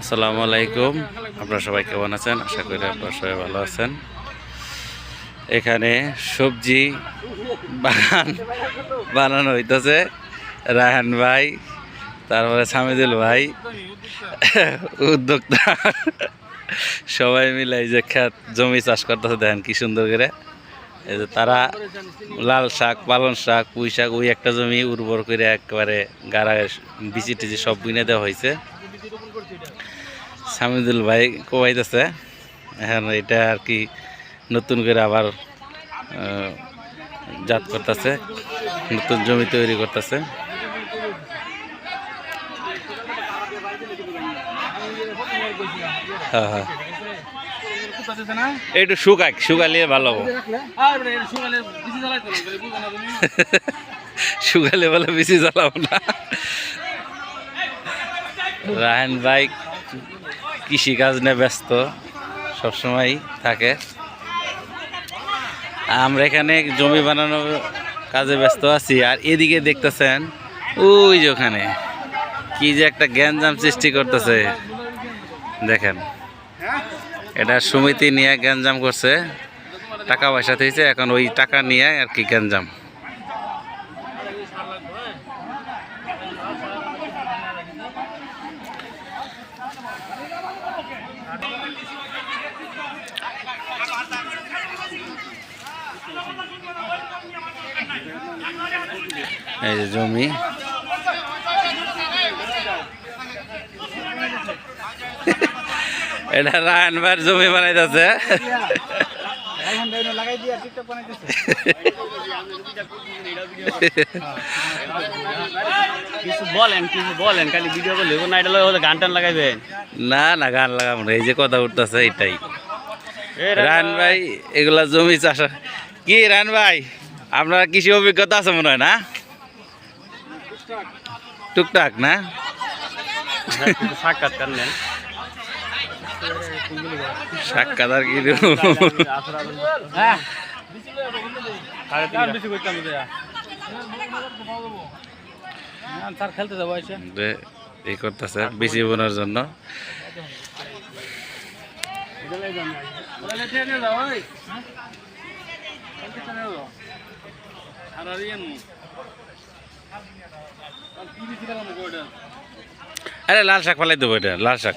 আসসালামু আলাইকুম। আপনারা সবাই কেমন আছেন? আশা করি আপনারা সবাই ভালো আছেন। এখানে সবজি বাগান বানানো হইতেছে। রায়হান ভাই, তারপরে সামিদুল ভাই, উদ্যোক্তা। সবাই মিলে এই যে খেত জমি চাষ করতেছে, দেখেন কি সুন্দর করে। এই যে তারা লাল শাক পালন শাক, পুঁই শাক, ওই একটা জমি উর্বর করে একেবারে গাড়া বিচি টিচি সব বিনে দেওয়া হয়েছে। সামিদুল ভাই কোবাইতেছে। এখন এটা আর কি নতুন করে আবার জাত করতেছে, নতুন জমি তৈরি করতেছে। হ্যাঁ হ্যাঁ। একটু শুকাক শুকালিয়ে ভালো শুকালে বলে বেশি জ্বালাবো না। রায়ন ভাই কৃষিকাজ নিয়ে ব্যস্ত সবসময় থাকে। আমরা এখানে জমি বানানোর কাজে ব্যস্ত আছি, আর এদিকে দেখতেছেন, ওই যে ওখানে, কি যে একটা গ্যাঞ্জাম সৃষ্টি করতেছে। দেখেন, এটা সমিতি নিয়ে গ্যাঞ্জাম করছে, টাকা পয়সা দিয়েছে, এখন ওই টাকা নিয়ে আর কি গ্যাঞ্জাম। এই যে জমি। এটা রায়নবার জমি বানাইতেছে। না না না গান লাগাবো না এই যে কথা উঠতেছে এটাই রান ভাই এগুলা জমি চাষ কি রান ভাই? আপনার কৃষি অভিজ্ঞতা আছে মনে হয় না? টুকটাক। না? সাক্ষাৎকার নেন। সাক্ষাৎ এই করতেছে বেশি বোনার জন্য। আরে লাল শাক ফলাই দেবো এটা লাল শাক।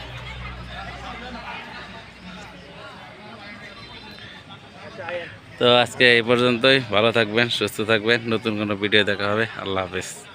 তো আজকে এই পর্যন্তই। ভালো থাকবেন, সুস্থ থাকবেন। নতুন কোনো ভিডিও দেখা হবে। আল্লাহ হাফিজ।